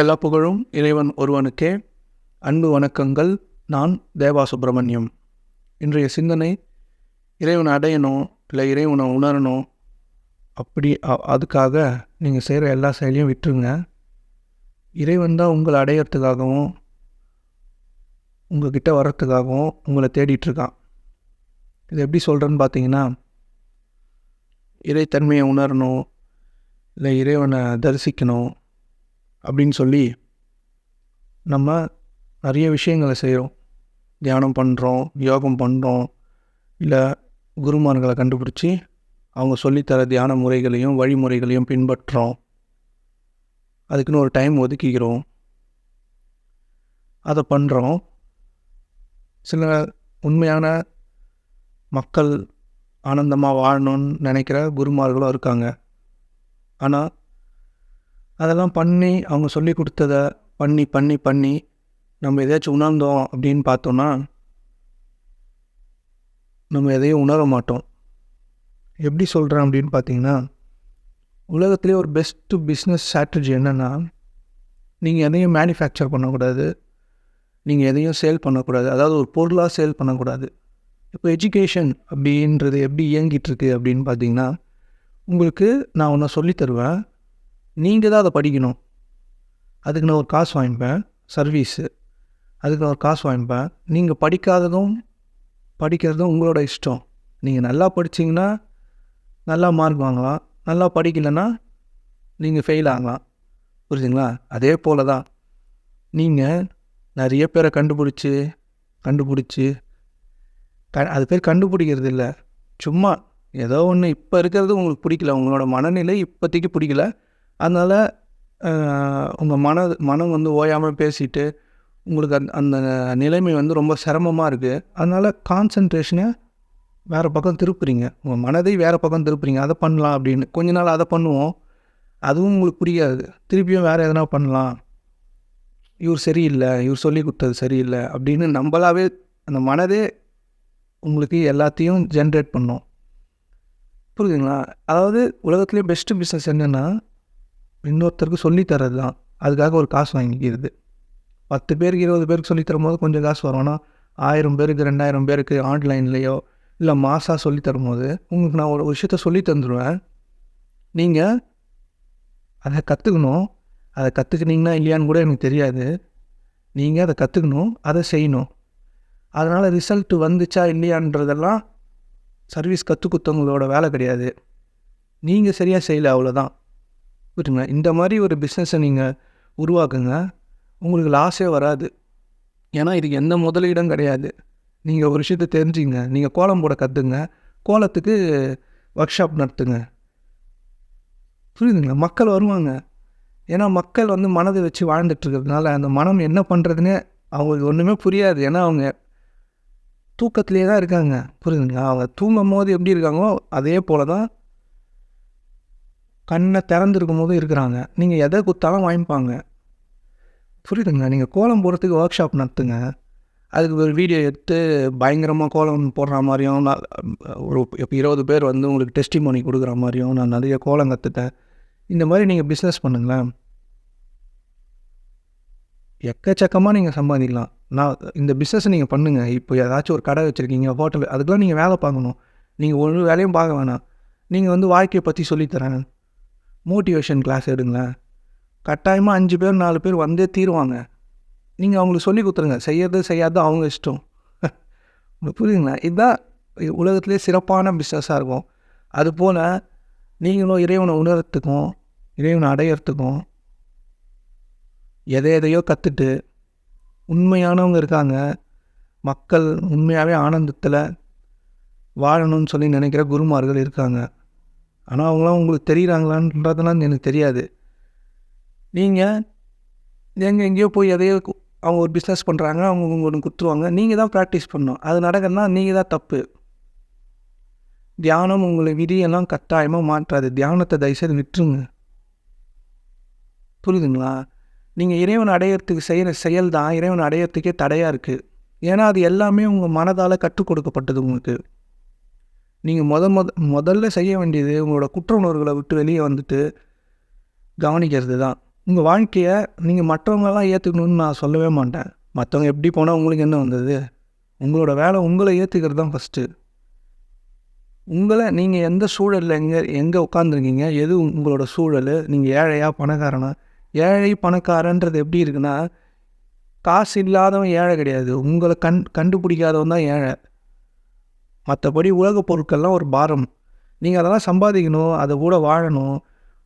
எல்லா புகழும் இறைவன் ஒருவனுக்கே. அன்பு வணக்கங்கள். நான் தேவா சுப்பிரமணியம் இன்றைய சிந்தனை இறைவனை அடையணும் இல்லை இறைவனை உணரணும் அப்படி அதுக்காக நீங்கள் செய்கிற எல்லா செயலையும் விட்டுருங்க. இறைவன் தான் உங்களை அடையிறதுக்காகவும் உங்கள்கிட்ட வர்றதுக்காகவும் உங்களை தேடிட்டுருக்கான் இது எப்படி சொல்கிறேன்னு பார்த்தீங்கன்னா இறைத்தன்மையை உணரணும் இல்லை இறைவனை தரிசிக்கணும் அப்படின்னு சொல்லி நம்ம நிறைய விஷயங்களை செய்கிறோம். தியானம் பண்ணுறோம் யோகம் பண்ணுறோம் இல்லை குருமார்களை கண்டுபிடிச்சி அவங்க சொல்லித்தர தியான முறைகளையும் வழிமுறைகளையும் பின்பற்றுறோம் அதுக்குன்னு ஒரு டைம் ஒதுக்கிக்கிறோம். அதை பண்ணுறோம். சில உண்மையான மக்கள் ஆனந்தமாக வாழணும்னு நினைக்கிற குருமார்களும் இருக்காங்க. ஆனால் அதெல்லாம் பண்ணி அவங்க சொல்லி கொடுத்தத பண்ணி பண்ணி பண்ணி நம்ம எதாச்சும் உணர்ந்தோம் அப்படின்னு பார்த்தோன்னா நம்ம எதையும் உணர மாட்டோம். எப்படி சொல்கிறேன் அப்படின்னு பார்த்தீங்கன்னா உலகத்திலே ஒரு பெஸ்ட்டு பிஸ்னஸ் ஸ்ட்ராட்டஜி என்னென்னா நீங்கள் எதையும் மேனுஃபேக்சர் பண்ணக்கூடாது. நீங்கள் எதையும் சேல் பண்ணக்கூடாது. அதாவது ஒரு பொருளாக சேல் பண்ணக்கூடாது. இப்போ எஜுகேஷன் அப்படின்றது எப்படி இயங்கிட்டுருக்கு அப்படின்னு பார்த்தீங்கன்னா உங்களுக்கு நான் ஒன்று சொல்லித் தருவேன். நீங்கள் தான் அதை படிக்கணும். அதுக்கு நான் ஒரு காசு வாங்கிப்பேன் சர்வீஸு அதுக்கு நான் ஒரு காசு வாங்கிப்பேன். நீங்கள் படிக்காததும் படிக்கிறதும் உங்களோட இஷ்டம். நீங்கள் நல்லா படிச்சீங்கன்னா நல்லா மார்க் வாங்கலாம். நல்லா படிக்கலைன்னா நீங்கள் ஃபெயில் ஆகலாம். புரியுதுங்களா அதே போல தான் நீங்கள் நிறைய பேரை கண்டுபிடிச்சி கண்டுபிடிச்சி க அது பேர் கண்டுபிடிக்கிறது இல்லை. சும்மா ஏதோ ஒன்று இப்போ இருக்கிறது உங்களுக்கு பிடிக்கல. உங்களோட மனநிலை இப்போதைக்கு பிடிக்கல. அதனால் உங்கள் மன மனம் வந்து ஓயாமல் பேசிட்டு உங்களுக்கு அந்த அந்த நிலைமை வந்து ரொம்ப சிரமமாக இருக்குது அதனால் கான்சன்ட்ரேஷனை வேறு பக்கம் திருப்புறீங்க. உங்கள் மனதை வேறு பக்கம் திருப்புறீங்க. அதை பண்ணலாம் அப்படின்னு. கொஞ்ச நாள் அதை பண்ணுவோம். அதுவும் உங்களுக்கு புரியாது. திருப்பியும் வேறு எதனா பண்ணலாம். இவர் சரியில்லை. இவர் சொல்லி கொடுத்தது சரியில்லை அப்படின்னு நம்மளாவே அந்த மனதே உங்களுக்கு எல்லாத்தையும் ஜென்ரேட் பண்ணும். புரியுதுங்களா? அதாவது உலகத்துலேயே பெஸ்ட்டு பிஸ்னஸ் என்னென்னா இன்னொருத்தருக்கு சொல்லித்தரது தான் அதுக்காக ஒரு காசு வாங்கிக்கிறது. பத்து பேருக்கு இருபது பேருக்கு சொல்லித் தரும்போது கொஞ்சம் காசு வரும்னா ஆயிரம் பேருக்கு ரெண்டாயிரம் பேருக்கு ஆன்லைன்லேயோ இல்லை மாசாக சொல்லித் தரும்போது உங்களுக்கு நான் ஒரு விஷயத்த சொல்லி தந்துடுவேன் நீங்கள் அதை கற்றுக்கணும் அதை கற்றுக்கினீங்கன்னா இல்லையான்னு கூட எனக்கு தெரியாது. நீங்கள் அதை கற்றுக்கணும் அதை செய்யணும். அதனால் ரிசல்ட் வந்துச்சா இல்லையான்றதெல்லாம் சர்வீஸ் கற்றுக் கொடுத்தவங்களோட வேலை கிடையாது. நீங்கள் சரியாக செய்யலை அவ்வளோதான் புரியுங்களா இந்த மாதிரி ஒரு பிஸ்னஸை நீங்கள் உருவாக்குங்க. உங்களுக்கு லாஸே வராது. ஏன்னா இதுக்கு எந்த முதலீடும் கிடையாது. நீங்கள் ஒரு விஷயத்தை தெரிஞ்சுங்க. நீங்கள் கோலம் போட கற்றுங்க கோலத்துக்கு ஒர்க் ஷாப் நடத்துங்க. புரியுதுங்களா? மக்கள் வருவாங்க. ஏன்னா மக்கள் வந்து மனதை வச்சு வாழ்ந்துட்டுருக்கிறதுனால அந்த மனம் என்ன பண்ணுறதுனே அவங்களுக்கு ஒன்றுமே புரியாது. ஏன்னா அவங்க தூக்கத்திலே தான் இருக்காங்க. புரியுதுங்களா? அவங்க தூங்கும் போது எப்படி இருக்காங்களோ அதே போல தான் கண்ணை திறந்துருக்கும் போதும் இருக்கிறாங்க. நீங்கள் எதை குத்தாலும் வாங்கிப்பாங்க. புரியுதுங்களா? நீங்கள் கோலம் போடுறதுக்கு ஒர்க் ஷாப் நடத்துங்க. அதுக்கு ஒரு வீடியோ எடுத்து பயங்கரமாக கோலம் போடுற மாதிரியும் நான் ஒரு இப்போ இருபது பேர் வந்து உங்களுக்கு டெஸ்டிமோனி கொடுக்குற மாதிரியும் நான் நிறைய கோலம் கற்றுட்டேன் இந்த மாதிரி நீங்கள் பிஸ்னஸ் பண்ணுங்களேன். எக்கச்சக்கமாக நீங்கள் சம்பாதிக்கலாம். நான் இந்த பிஸ்னஸ் நீங்கள் பண்ணுங்கள் இப்போ ஏதாச்சும் ஒரு கடை வச்சுருக்கீங்க ஹோட்டல் அதுக்கெலாம் நீங்கள் வேலை பார்க்கணும். நீங்கள் ஒரு வேலையும் பார்க்க வேணாம். நீங்கள் வந்து வாழ்க்கையை பற்றி சொல்லித்தரேன் மோட்டிவேஷன் கிளாஸ் எடுங்களேன். கட்டாயமாக அஞ்சு பேர் நாலு பேர் வந்தே தீருவாங்க. நீங்கள் அவங்களுக்கு சொல்லி கொடுத்துருங்க. செய்யறது செய்யாது அவங்க இஷ்டம். உங்களுக்கு புரியுதுங்களா? இதுதான் உலகத்திலே சிறப்பான பிஸ்னஸாக இருக்கும். அதுபோல் நீங்களும் இறைவனை உணரத்துக்கும் இறைவனை அடையிறதுக்கும் எதை எதையோ கற்றுட்டு உண்மையானவங்க இருக்காங்க. மக்கள் உண்மையாகவே ஆனந்தத்தில் வாழணும்னு சொல்லி நினைக்கிற குருமார்கள் இருக்காங்க. ஆனால் அவங்களாம் உங்களுக்கு தெரியுறாங்களான்றதெல்லாம் எனக்கு தெரியாது. நீங்கள் எங்கே எங்கேயோ போய் எதையோ அவங்க ஒரு பிஸ்னஸ் பண்ணுறாங்க அவங்க உங்களுக்கு ஒன்று குத்துருவாங்க நீங்கள் தான் ப்ராக்டிஸ் பண்ணணும். அது நடக்கிறதுனா நீங்கள் தான் தப்பு. தியானம் உங்களை விதியெல்லாம் கட்டாயமாக மாற்றாது. தியானத்தை தயவுசெய்து விட்டுருங்க. புரியுதுங்களா? நீங்கள் இறைவன் அடையிறதுக்கு செய்கிற செயல் தான் இறைவன் அடையிறதுக்கே தடையாக இருக்குது ஏன்னா அது எல்லாமே உங்கள் மனதால் கற்றுக் கொடுக்கப்பட்டது உங்களுக்கு. நீங்கள் முத முத முதல்ல செய்ய வேண்டியது உங்களோட குற்ற உணர்வுகளை விட்டு வெளியே வந்துட்டு கவனிக்கிறது தான். உங்கள் வாழ்க்கையை நீங்கள் மற்றவங்களெல்லாம் ஏற்றுக்கணுன்னு நான் சொல்லவே மாட்டேன். மற்றவங்க எப்படி போனால் உங்களுக்கு என்ன வந்தது? உங்களோட வேலை உங்களை ஏற்றுக்கிறது தான் ஃபஸ்ட்டு உங்களை நீங்கள் எந்த சூழலில் எங்கே எங்கே உட்காந்துருக்கீங்க எது உங்களோட சூழல்? நீங்கள் ஏழையா பணக்காரனா? ஏழை பணக்காரன்றது எப்படி இருக்குன்னா காசு இல்லாதவன் ஏழை கிடையாது. உங்களை கண் கண்டுபிடிக்காதவன் தான் ஏழை. மற்றபடி உலகப் பொருட்கள்லாம் ஒரு பாரம். நீங்கள் அதெல்லாம் சம்பாதிக்கணும் அதை கூட வாழணும்.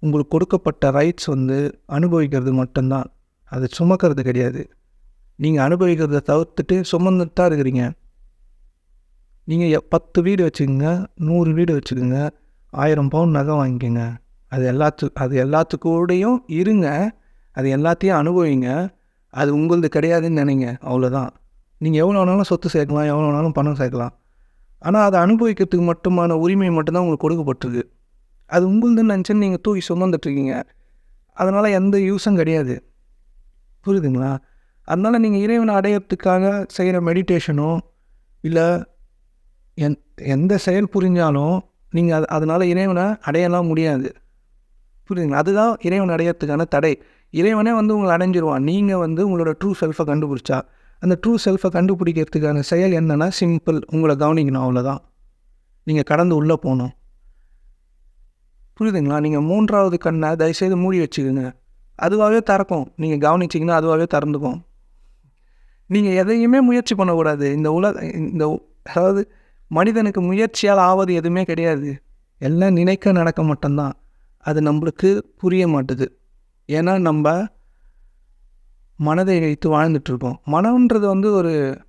உங்களுக்கு கொடுக்கப்பட்ட ரைட்ஸ் வந்து அனுபவிக்கிறது மட்டும்தான். அது சுமக்கிறது கிடையாது. நீங்கள் அனுபவிக்கிறத தவிர்த்துட்டு சுமந்துட்டு தான் இருக்கிறீங்க நீங்கள் பத்து வீடு வச்சுக்கோங்க நூறு வீடு வச்சுக்கோங்க ஆயிரம் பவுன் நகை வாங்கிக்கோங்க. அது எல்லாத்து அது எல்லாத்துக்கூடையும் இருங்க. அது எல்லாத்தையும் அனுபவிங்க. அது உங்களது கிடையாதுன்னு நினைங்க. அவ்வளோதான் நீங்கள் எவ்வளோ வேணாலும் சொத்து சேர்க்கலாம் எவ்வளோ வேணாலும் பணம் சேர்க்கலாம். ஆனால் அதை அனுபவிக்கிறதுக்கு மட்டுமான உரிமை மட்டும்தான் உங்களுக்கு கொடுக்கப்பட்டிருக்கு. அது உங்களுதுன்னு நினச்சின்னு நீங்கள் தூக்கி சுமந்துட்டுருக்கீங்க. அதனால் எந்த யூஸும் கிடையாது. புரியுதுங்களா? அதனால் நீங்கள் இறைவனை அடையிறதுக்காக செய்கிற மெடிடேஷனோ இல்லை எந் எந்த செயல் புரிஞ்சாலும் நீங்கள் அது அதனால் இறைவனை அடையலாம் முடியாது. புரியுதுங்களா? அதுதான் இறைவன் அடையிறதுக்கான தடை. இறைவனே வந்து உங்களை அடைஞ்சிருவான். நீங்கள் வந்து உங்களோட ட்ரூ செல்ஃபை கண்டுபிடிச்சா. அந்த ட்ரூ செல்ஃபை கண்டுபிடிக்கிறதுக்கான செயல் என்னென்னா சிம்பிள் உங்களை கவனிக்கணும் அவ்வளோதான் நீங்கள் கடந்து உள்ளே போகணும். புரியுதுங்களா? நீங்கள் மூன்றாவது கண்ணை தயவுசெய்து மூடி வச்சுக்கோங்க. அதுவாகவே திறக்கும். நீங்கள் கவனிச்சிங்கன்னா அதுவாகவே திறந்துக்கும் நீங்கள் எதையுமே முயற்சி பண்ணக்கூடாது. இந்த உலக இந்த அதாவது மனிதனுக்கு முயற்சியால் ஆவது எதுவுமே கிடையாது. எல்லாம் நினைக்க நடக்க மட்டும்தான். அது நம்மளுக்கு புரிய மாட்டுது. ஏன்னா நம்ம மனதை வைத்து வாழ்ந்துட்டுருக்கோம். மனம்ன்றது வந்து ஒரு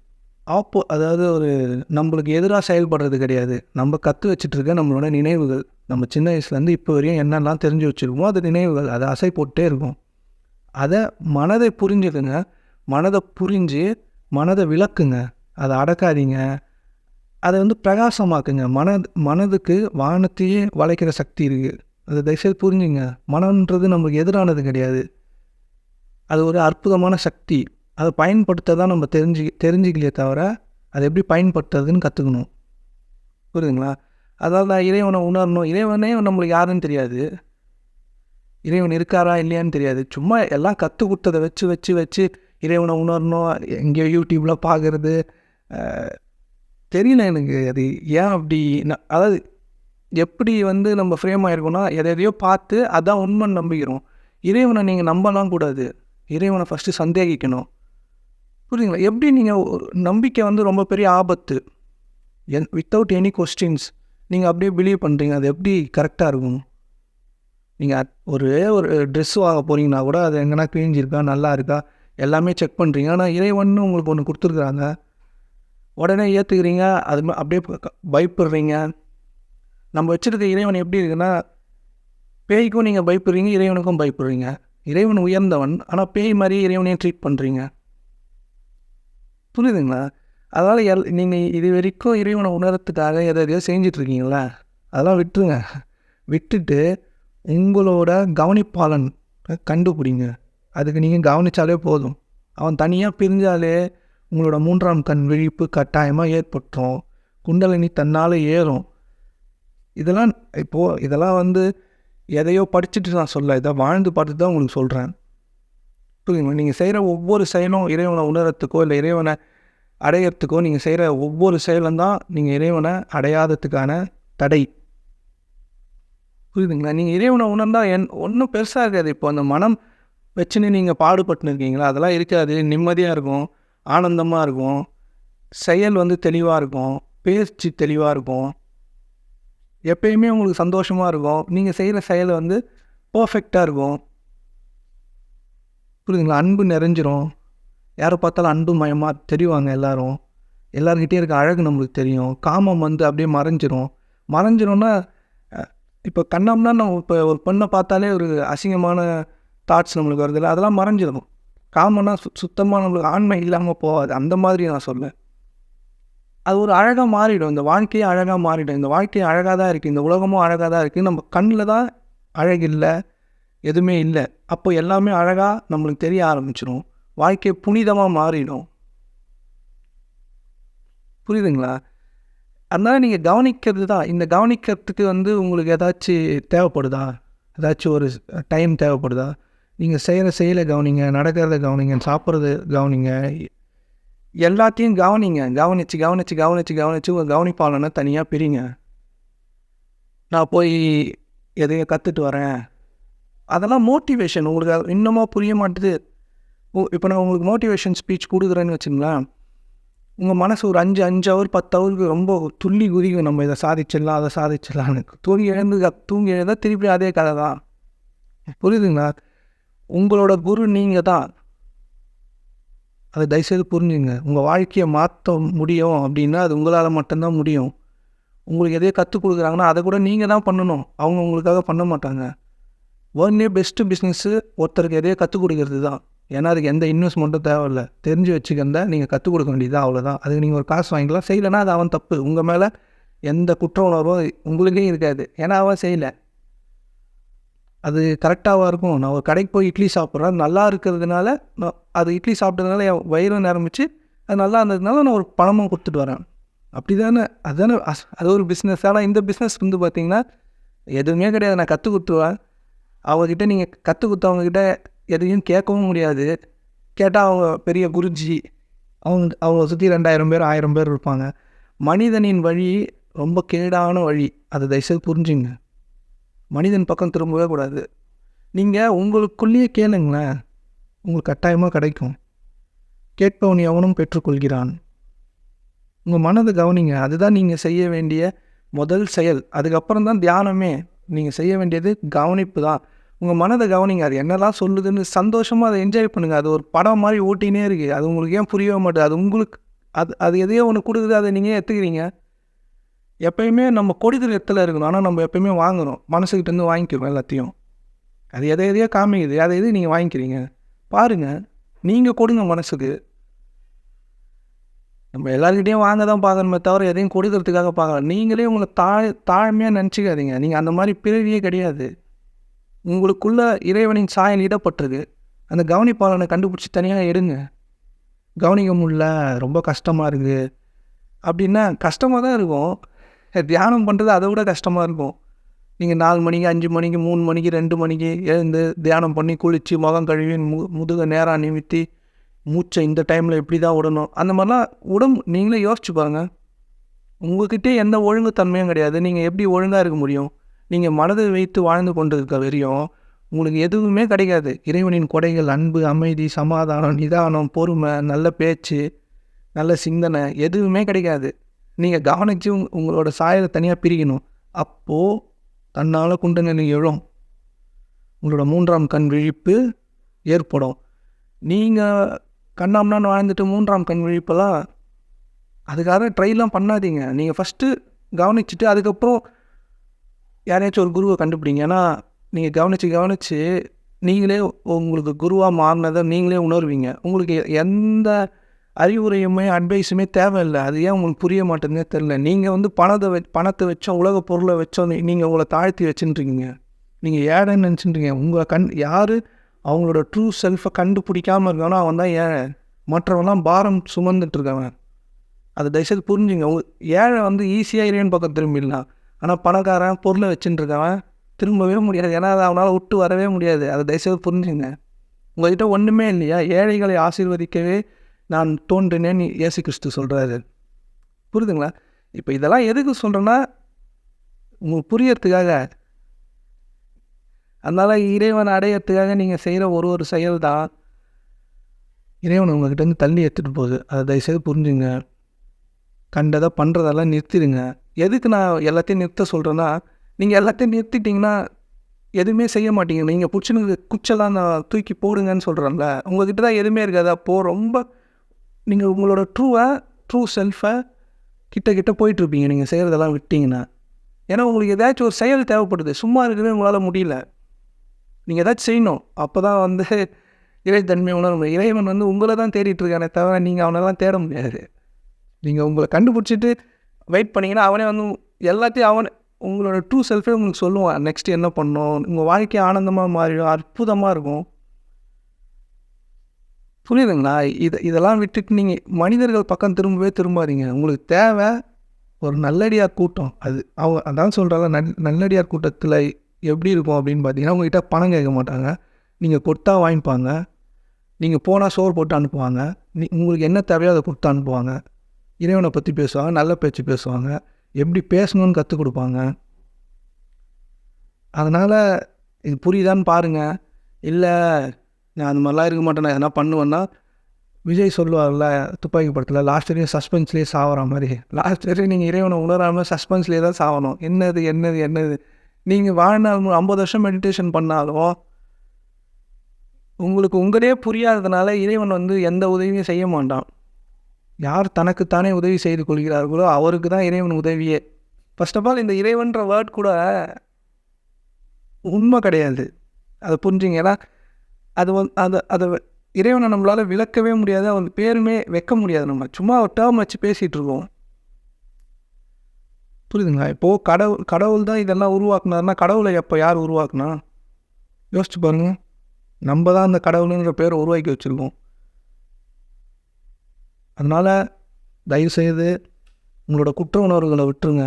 ஆப்போ அதாவது ஒரு நம்மளுக்கு எதிராக செயல்படுறது கிடையாது. நம்ம கற்று வச்சுட்ருக்க நம்மளோட நினைவுகள். நம்ம சின்ன வயசுலேருந்து இப்போ வரையும் என்னெல்லாம் தெரிஞ்சு வச்சுருக்கோமோ அது நினைவுகள். அதை அசை போட்டே இருக்கும். அதை மனதை புரிஞ்சுக்குங்க. மனதை புரிஞ்சு மனதை விளக்குங்க. அதை அடக்காதீங்க. அதை வந்து பிரகாசமாக்குங்க. மன மனதுக்கு வானத்தையே வளைக்கிற சக்தி இருக்குது அதை தயவுசெய்து புரிஞ்சுங்க. மனம்ன்றது நம்மளுக்கு எதிரானது கிடையாது. அது ஒரு அற்புதமான சக்தி. அதை பயன்படுத்த தான் நம்ம தெரிஞ்சு தெரிஞ்சுக்கலையே தவிர அதை எப்படி பயன்படுத்துறதுன்னு கற்றுக்கணும் புரியுதுங்களா? அதாவது இறைவனை உணரணும். இறைவனே நம்மளுக்கு யாருன்னு தெரியாது. இறைவன் இருக்காரா இல்லையான்னு தெரியாது. சும்மா எல்லாம் கற்றுக் கொடுத்ததை வச்சு வச்சு வச்சு இறைவனை உணரணும். எங்கேயோ யூடியூப்பில் பார்க்குறது தெரியல எனக்கு அது ஏன் அப்படி நான் அதாவது எப்படி வந்து நம்ம ஃப்ரேம் ஆகிருக்கோம்னா எதை எதையோ பார்த்து அதான் உண்மைன்னு நம்பிக்கிறோம் இறைவனை நீங்கள் நம்பலாம் கூடாது. இறைவனை ஃபஸ்ட்டு சந்தேகிக்கணும். புரியுதுங்களா? எப்படி நீங்கள் நம்பிக்கை வந்து ரொம்ப பெரிய ஆபத்து? என் வித்தவுட் எனி கொஸ்டின்ஸ் நீங்கள் அப்படியே பிலீவ் பண்ணுறீங்க அது எப்படி கரெக்டாக இருக்கும்? நீங்கள் ஒரே ஒரு ட்ரெஸ் வாங்க போகிறீங்கன்னா கூட அது எங்கன்னா கிழிஞ்சிருக்கா? நல்லா இருக்கா? எல்லாமே செக் பண்ணுறீங்க ஆனால் இறைவன்னு உங்களுக்கு ஒன்று கொடுத்துருக்குறாங்க. உடனே ஏற்றுக்கிறீங்க அது அப்படியே பயப்படுறீங்க. நம்ம வச்சுருக்க இறைவன் எப்படி இருக்குன்னா பேய்க்கும் நீங்கள் பயப்படுறீங்க இறைவனுக்கும் பயப்படுறீங்க. இறைவன் உயர்ந்தவன் ஆனால் பேய் மாதிரி இறைவனையும் ட்ரீட் பண்ணுறீங்க புரியுதுங்களா? அதனால் எல் நீங்கள் இது வரைக்கும் இறைவனை உணரத்துக்காக எதை எதையோ செஞ்சிட்ருக்கீங்களா? அதெல்லாம் விட்டுருங்க. விட்டுட்டு உங்களோட கவனிப்பாளன் கண்டுபிடிங்க. அதுக்கு நீங்கள் கவனித்தாலே போதும். அவன் தனியாக பிரிஞ்சாலே உங்களோட மூன்றாம் கண் விழிப்பு கட்டாயமாக ஏற்பட்டுரும். குண்டலினி தன்னால் ஏறும். இதெல்லாம் இப்போது இதெல்லாம் வந்து எதையோ படிச்சுட்டு நான் சொல்ல இதை வாழ்ந்து பார்த்து தான் உங்களுக்கு சொல்கிறேன் புரியுதுங்களா? நீங்கள் செய்கிற ஒவ்வொரு செயலும் இறைவனை உணரத்துக்கோ இல்லை இறைவனை அடையிறதுக்கோ நீங்கள் செய்கிற ஒவ்வொரு செயலும் தான் நீங்கள் இறைவனை அடையாததுக்கான தடை. புரியுதுங்களா? நீங்கள் இறைவனை உணர்ந்தால் என் ஒன்றும் பெருசாக இருக்காது. இப்போ அந்த மனம் வச்சுன்னு நீங்கள் பாடுபட்டுன்னு இருக்கீங்களா அதெல்லாம் இருக்காது. நிம்மதியாக இருக்கும். ஆனந்தமாக இருக்கும். செயல் வந்து தெளிவாக இருக்கும். பேச்சு தெளிவாக இருக்கும். எப்பயுமே உங்களுக்கு சந்தோஷமாக இருக்கும். நீங்கள் செய்கிற செயல் வந்து பர்ஃபெக்டாக இருக்கும். புரியுதுங்களா? அன்பு நிறைஞ்சிரும். யாரை பார்த்தாலும் அன்பு மயமாக தெரிவாங்க எல்லோரும். எல்லாருக்கிட்டே இருக்க அழகு நம்மளுக்கு தெரியும். காமம் வந்து அப்படியே மறைஞ்சிரும். மறைஞ்சிரும்னா இப்போ கண்ணம்னா நம்ம இப்போ ஒரு பெண்ணை பார்த்தாலே ஒரு அசிங்கமான தாட்ஸ் நம்மளுக்கு வருதுல்ல அதெல்லாம் மறைஞ்சிடும் காமம்னா சு சுத்தமாக நம்மளுக்கு ஆண்மை இல்லாமல் போகாது. அந்த மாதிரி நான் சொல்லேன் அது ஒரு அழகாக மாறிடும். இந்த வாழ்க்கையே அழகாக மாறிடும். இந்த வாழ்க்கை அழகாக தான் இருக்குது இந்த உலகமும் அழகாக தான் இருக்குது நம்ம கண்ணில் தான் அழகு இல்லை. எதுவுமே இல்லை. அப்போ எல்லாமே அழகாக நம்மளுக்கு தெரிய ஆரம்பிச்சிடும் வாழ்க்கை புனிதமாக மாறிடும். புரியுதுங்களா? அதனால் நீங்கள் கவனிக்கிறது தான். இந்த கவனிக்கிறதுக்கு வந்து உங்களுக்கு ஏதாச்சும் தேவைப்படுதா? ஏதாச்சும் ஒரு டைம் தேவைப்படுதா? நீங்கள் செய்கிற செயலை கவனிங்க நடக்கிறத கவனிங்க சாப்பிட்றது கவனிங்க எல்லாத்தையும் கவனிங்க. கவனித்து கவனித்து கவனித்து கவனித்து உங்கள் கவனிப்பாளனை தனியாக பிரிங்க. நான் போய் எதையும் கற்றுட்டு வரேன். அதெல்லாம் மோட்டிவேஷன் உங்களுக்கு அது இன்னமும் புரிய மாட்டுது. இப்போ நான் உங்களுக்கு மோட்டிவேஷன் ஸ்பீச் கொடுக்குறேன்னு வச்சுங்களேன் உங்கள் மனசு ஒரு அஞ்சு அஞ்சு ஹவர் பத்து ஹவருக்கு ரொம்ப துள்ளி குதிக்கும். நம்ம இதை சாதிச்சிடலாம் அதை சாதிச்சிடலான்னு தூங்கி எழுந்து தூங்கி எழுந்தா திருப்பி அதே கதை தான். புரியுதுங்களா? உங்களோட குரு நீங்கள் தான் அதை தயவுசெய்து புரிஞ்சுங்க. உங்கள் வாழ்க்கையை மாற்ற முடியும் அப்படின்னா அது உங்களால் மட்டும்தான் முடியும். உங்களுக்கு எதையோ கற்றுக் கொடுக்குறாங்கன்னா அதை கூட நீங்கள் தான் பண்ணணும். அவங்க உங்களுக்காக பண்ண மாட்டாங்க. ஒன்னே பெஸ்ட்டு பிஸ்னஸ்ஸு ஒருத்தருக்கு எதையோ கற்றுக் கொடுக்கறது தான். ஏன்னா அதுக்கு எந்த இன்வெஸ்ட்மெண்ட்டும் தேவையில்லை. தெரிஞ்சு வச்சுக்கிறத நீங்கள் கற்றுக் கொடுக்க வேண்டியது அவ்வளோதான் அதுக்கு நீங்கள் ஒரு காசு வாங்கிக்கலாம். செய்யலைன்னா அது அவன் தப்பு. உங்கள் மேலே எந்த குற்ற உணர்வும் உங்களுக்கே இருக்காது. ஏன்னா அவன் செய்யலை. அது கரெக்டாக இருக்கும். நான் ஒரு கடைக்கு போய் இட்லி சாப்பிட்றேன். நல்லா இருக்கிறதுனால நான் அது இட்லி சாப்பிட்டதுனால என் வயிறும் நிரம்பிச்சு அது நல்லா இருந்ததுனால நான் ஒரு பணமும் கொடுத்துட்டு வரேன். அப்படி தானே அதுதானே அஸ் அது ஒரு பிஸ்னஸ் ஆனால் இந்த பிஸ்னஸ் வந்து பார்த்திங்கன்னா எதுவுமே கிடையாது. நான் கற்றுக் கொடுத்துருவேன். அவங்கக்கிட்ட நீங்கள் கற்றுக் கொடுத்தவங்கக்கிட்ட எதையும் கேட்கவும் முடியாது. கேட்டால் அவங்க பெரிய குருஜி அவங்க அவங்க சுற்றி ரெண்டாயிரம் பேர் ஆயிரம் பேர் இருப்பாங்க. மனிதனின் வழி ரொம்ப கேடான வழி. அதை தயவுசெய்து புரிஞ்சுங்க. மனிதன் பக்கம் திரும்பவே கூடாது. நீங்கள் உங்களுக்குள்ளேயே கேளுங்களேன். உங்களுக்கு கட்டாயமாக கிடைக்கும். கேட்பவன் எவனும் பெற்றுக்கொள்கிறான். உங்கள் மனதை கவனிங்க. அதுதான் நீங்கள் செய்ய வேண்டிய முதல் செயல். அதுக்கப்புறம் தான் தியானமே. நீங்கள் செய்ய வேண்டியது கவனிப்பு தான். உங்கள் மனதை கவனிங்க. அது என்னெல்லாம் சொல்லுதுன்னு சந்தோஷமாக அதை என்ஜாய் பண்ணுங்கள் அது ஒரு படம் மாதிரி ஓட்டினே இருக்குது அது உங்களுக்கு ஏன் புரியவே மாட்டேது அது உங்களுக்கு அது அது எதையோ ஒன்று கொடுக்குது. அதை நீங்கள் ஏற்றுக்கிறீங்க எப்பயுமே நம்ம கொடிதல் இடத்துல இருக்கணும். ஆனால் நம்ம எப்பயுமே வாங்குகிறோம் மனசுக்கிட்டேருந்து வாங்கிக்கிறோம் எல்லாத்தையும். அது எதை எதையோ காமிக்குது. அதை எது நீங்கள் வாங்கிக்கிறீங்க? பாருங்கள் நீங்கள் கொடுங்க மனசுக்கு. நம்ம எல்லாருக்கிட்டையும் வாங்க தான் பார்க்கணுமே தவிர எதையும் கொடுக்கறதுக்காக பார்க்கலாம் நீங்களே உங்களை தாழ் தாழ்மையாக நினச்சிக்காதீங்க. நீங்கள் அந்த மாதிரி பிறவியே கிடையாது. உங்களுக்குள்ளே இறைவனின் சாயல் இடப்பட்டிருக்கு. அந்த கவனிப்பாளனை கண்டுபிடிச்சி தனியாக எடுங்க. கவனிக்க முடியல. ரொம்ப கஷ்டமாக இருக்குது அப்படின்னா கஷ்டமாக தான் இருக்கும். தியானம் பண்ணுறது அதை விட கஷ்டமாக இருக்கும். நீங்கள் நாலு மணிக்கு அஞ்சு மணிக்கு மூணு மணிக்கு ரெண்டு மணிக்கு எழுந்து தியானம் பண்ணி குளித்து முகம் கழுவி மு முதுக நேராக நிமித்தி மூச்சை இந்த டைமில் எப்படி தான் விடணும். அந்த மாதிரிலாம் உடம்பு நீங்களே யோசிச்சு பாருங்கள் உங்கள்கிட்ட எந்த ஒழுங்குத்தன்மையும் கிடையாது. நீங்கள் எப்படி ஒழுங்காக இருக்க முடியும்? நீங்கள் மனதை வைத்து வாழ்ந்து கொண்டு இருக்க வரையும் உங்களுக்கு எதுவுமே கிடைக்காது. இறைவனின் கொடைகள் அன்பு அமைதி சமாதானம் நிதானம் பொறுமை நல்ல பேச்சு நல்ல சிந்தனை எதுவுமே கிடைக்காது. நீங்கள் கவனித்து உங் உங்களோட சாயலை தனியாக பிரிக்கணும். அப்போது தன்னால் குண்டநிலை எழும். உங்களோட மூன்றாம் கண் விழிப்பு ஏற்படும். நீங்கள் கண்ணாம்னான்னு வாழ்ந்துட்டு மூன்றாம் கண் விழிப்பெல்லாம் அதுக்காக ட்ரைலாம் பண்ணாதீங்க. நீங்கள் ஃபஸ்ட்டு கவனிச்சுட்டு அதுக்கப்புறம் யாரையாச்சும் ஒரு குருவை கண்டுபிடிங்க. ஏன்னா நீங்கள் கவனித்து கவனித்து நீங்களே உங்களுக்கு குருவாக மாறினதை நீங்களே உணர்வீங்க. உங்களுக்கு எந்த அறிவுரையுமே அட்வைஸுமே தேவையில்லை. அது ஏன் உங்களுக்கு புரிய மாட்டேங்குதே தெரில நீங்கள் வந்து பணத்தை வ பணத்தை வச்சோம் உலக பொருளை வச்சோம் நீங்கள் உங்களை தாழ்த்தி வச்சுட்டுருக்கீங்க நீங்கள் ஏழைன்னு நினச்சிட்டுருக்கீங்க உங்களை கண் யார் அவங்களோட ட்ரூ செல்ஃபை கண்டுபிடிக்காமல் இருக்கானோ அவன் தான் ஏழை. மற்றவன்லாம் பாரம் சுமந்துட்டுருக்கவன். அதை தயவுசெய்து புரிஞ்சுங்க. ஏழை வந்து ஈஸியாக இறைவன் பக்கம் திரும்பிடலாம். ஆனால் பணக்காரன் பொருளை வச்சுட்டுருக்கவன் திரும்பவே முடியாது. ஏன்னா அதை அவனால் விட்டு வரவே முடியாது. அதை தயவுசெய்து புரிஞ்சுங்க. உங்கள்கிட்ட ஒன்றுமே இல்லையா? ஏழைகளை ஆசீர்வதிக்கவே நான் தோன்றினேன்னு இயேசு கிறிஸ்து சொல்கிறாரு புரியுதுங்களா இப்போ இதெல்லாம் எதுக்கு சொல்கிறேன்னா உங்களுக்கு புரியறதுக்காக. அதனால் இறைவன் அடையிறதுக்காக நீங்கள் செய்கிற ஒரு ஒரு செயல் தான் இறைவன் உங்கள்கிட்டருந்து தள்ளி எடுத்துகிட்டு போகுது. அதை தயவுசெய்து புரிஞ்சுங்க. கண்டதை பண்ணுறதெல்லாம் நிறுத்திடுங்க. எதுக்கு நான் எல்லாத்தையும் நிறுத்த சொல்கிறேன்னா நீங்கள் எல்லாத்தையும் நிறுத்திட்டிங்கன்னா எதுவுமே செய்ய மாட்டீங்க. நீங்கள் பிடிச்சினுக்கு குச்செல்லாம் நான் தூக்கி போடுங்கன்னு சொல்கிறேன்ல உங்கள்கிட்ட தான் எதுவுமே இருக்காது? அப்போது ரொம்ப நீங்கள் உங்களோட ட்ரூவை ட்ரூ செல்ஃபை கிட்ட கிட்ட போயிட்டுருப்பீங்க. நீங்கள் செய்கிறதெல்லாம் விட்டிங்கன்னா. ஏன்னா உங்களுக்கு ஏதாச்சும் ஒரு செயல் தேவைப்படுது. சும்மா இருக்கிறது உங்களால் முடியல. நீங்கள் ஏதாச்சும் செய்யணும். அப்போ தான் வந்து இறைத்தன்மை உணர முடியும். இறைவன் வந்து உங்களை தான் தேடிட்டுருக்கானே தவிர நீங்கள் அவனெல்லாம் தேட முடியாது. நீங்கள் உங்களை கண்டுபிடிச்சிட்டு வெயிட் பண்ணிங்கன்னா அவனே வந்து எல்லாத்தையும் அவன் உங்களோட ட்ரூ செல்ஃபே உங்களுக்கு சொல்லுவான். நெக்ஸ்ட் என்ன பண்ணணும்? உங்கள் வாழ்க்கை ஆனந்தமாக மாறிடும் அற்புதமாக இருக்கும். புரியுதுங்களா? இது இதெல்லாம் விட்டுட்டு நீங்கள் மனிதர்கள் பக்கம் திரும்பவே திரும்பாதீங்க. உங்களுக்கு தேவை ஒரு நல்லடியார் கூட்டம். அது அவங்க அதான் சொல்கிறாங்க நல் நல்லடியார் கூட்டத்தில் எப்படி இருக்கும் அப்படின்னு பார்த்தீங்கன்னா உங்ககிட்ட பணம் கேட்க மாட்டாங்க. நீங்கள் கொடுத்தா வாங்கிப்பாங்க. நீங்கள் போனால் சோறு போட்டு அனுப்புவாங்க. நீ உங்களுக்கு என்ன தேவையோ அதை கொடுத்து அனுப்புவாங்க. இறைவனை பற்றி பேசுவாங்க நல்ல பேச்சு பேசுவாங்க. எப்படி பேசணும்னு கற்றுக் கொடுப்பாங்க. அதனால் இது புரியுதான்னு பாருங்கள் இல்லை நான் அந்த மாதிரிலாம் இருக்க மாட்டேன். நான் எதனா பண்ணுவேன்னா விஜய் சொல்லுவார்ல துப்பாக்கி படத்தில் லாஸ்ட் வரையும் சஸ்பென்ஸ்லேயே சாவற மாதிரி. லாஸ்ட் வரையும் நீங்கள் இறைவனை உணராமல் சஸ்பென்ஸ்லேயே தான் சாகணும் என்னது என்னது என்னது? நீங்கள் வாழ்நாள் ஐம்பது வருஷம் மெடிடேஷன் பண்ணாலும் உங்களுக்கு உங்களே புரியாததுனால இறைவன் வந்து எந்த உதவியும் செய்ய மாட்டான். யார் தனக்குத்தானே உதவி செய்து கொள்கிறார்களோ அவருக்கு தான் இறைவன் உதவியே. ஃபர்ஸ்ட் ஆஃப் ஆல் இந்த இறைவன்ற வேர்ட் கூட உண்மை கிடையாது. அதை புரிஞ்சுங்க. ஏன்னா அது வந்து அதை அதை இறைவனை நம்மளால் விளக்கவே முடியாது அவன் பேருமே வைக்க முடியாது நம்ம. சும்மா ஒரு டேர்ம் வச்சு பேசிகிட்டு இருக்கோம். புரியுதுங்களா? இப்போது கடவுள் கடவுள் தான் இதெல்லாம் உருவாக்குனாருன்னா கடவுளை எப்போ யார் உருவாக்குனா? யோசிச்சு பாருங்கள் நம்ம தான் அந்த கடவுளுன்ற பேரை உருவாக்கி வச்சுருக்கோம். அதனால் தயவுசெய்து உங்களோட குற்ற உணர்வுகளை விட்டுருங்க.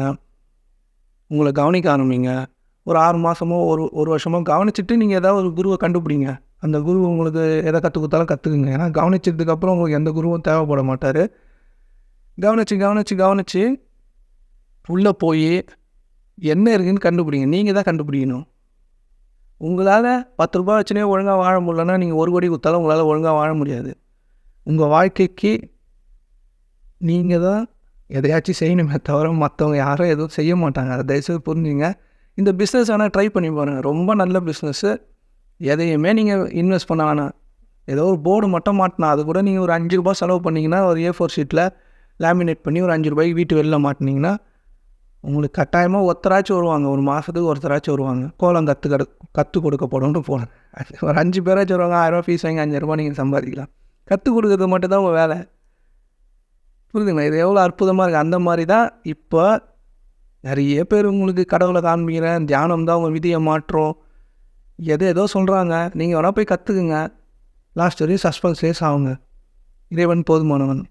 உங்களை கவனிக்க ஆரம்பிங்க. ஒரு ஆறு மாதமோ ஒரு ஒரு வருஷமோ கவனிச்சிட்டு நீங்கள் ஏதாவது ஒரு குருவை கண்டுபிடிங்க. அந்த குரு உங்களுக்கு எதை கற்றுக் கொடுத்தாலும் கற்றுக்குங்க ஏன்னா கவனிச்சதுக்கப்புறம் உங்களுக்கு எந்த குருவும் தேவைப்பட மாட்டார் கவனிச்சு கவனிச்சு கவனிச்சு உள்ளே போய் என்ன இருக்குன்னு கண்டுபிடிங்க. நீங்கள் தான் கண்டுபிடிக்கணும். உங்களால் பத்து ரூபா வச்சுனே ஒழுங்காக வாழ முடியலன்னா நீங்கள் ஒரு கோடி கொடுத்தாலும் உங்களால் ஒழுங்காக வாழ முடியாது. உங்கள் வாழ்க்கைக்கு நீங்கள் தான் எதையாச்சும் செய்யணுமே தவிர மற்றவங்க யாரும் எதுவும் செய்ய மாட்டாங்க. அதை தயவுசெய்து புரிஞ்சுங்க. இந்த பிஸ்னஸ் ஆனால் ட்ரை பண்ணி பாருங்கள் ரொம்ப நல்ல பிஸ்னஸ்ஸு எதையுமே நீங்கள் இன்வெஸ்ட் பண்ண வேணாம். ஏதோ ஒரு போர்டு மட்டும் மாட்டினா அது கூட நீங்கள் ஒரு அஞ்சு ரூபா செலவு பண்ணிங்கன்னா ஒரு ஏ ஃபோர் ஷீட்டில் லேமினேட் பண்ணி ஒரு அஞ்சு ரூபாய்க்கு வீட்டு வெளில மாட்டினீங்கன்னா உங்களுக்கு கட்டாயமாக ஒருத்தராச்சும் வருவாங்க. ஒரு மாதத்துக்கு ஒருத்தராச்சும் வருவாங்க. கோலம் கற்று கடு கற்றுக் கொடுக்கப்படும்னு போனேன் ஒரு அஞ்சு பேராச்சும் வருவாங்க. ஆயிரரூபா ஃபீஸ் வாங்கி அஞ்சாயிரரூபா நீங்கள் சம்பாதிக்கலாம். கற்றுக் கொடுக்கறது மட்டும் தான் உங்கள் வேலை. புரியுதுங்களா இது எவ்வளோ அற்புதமாக இருக்குது அந்த மாதிரி தான் இப்போ நிறைய பேர் உங்களுக்கு கடவுளை காண்பிக்கிறேன். தியானம் தான் உங்கள் விதியை மாற்றும். எது ஏதோ சொல்கிறாங்க நீங்கள் வேணால் போய் கற்றுக்குங்க லாஸ்ட் வரையும் சஸ்பென்ஸ்லேஸ் ஆகுங்க. இறைவன் போதுமானவன்.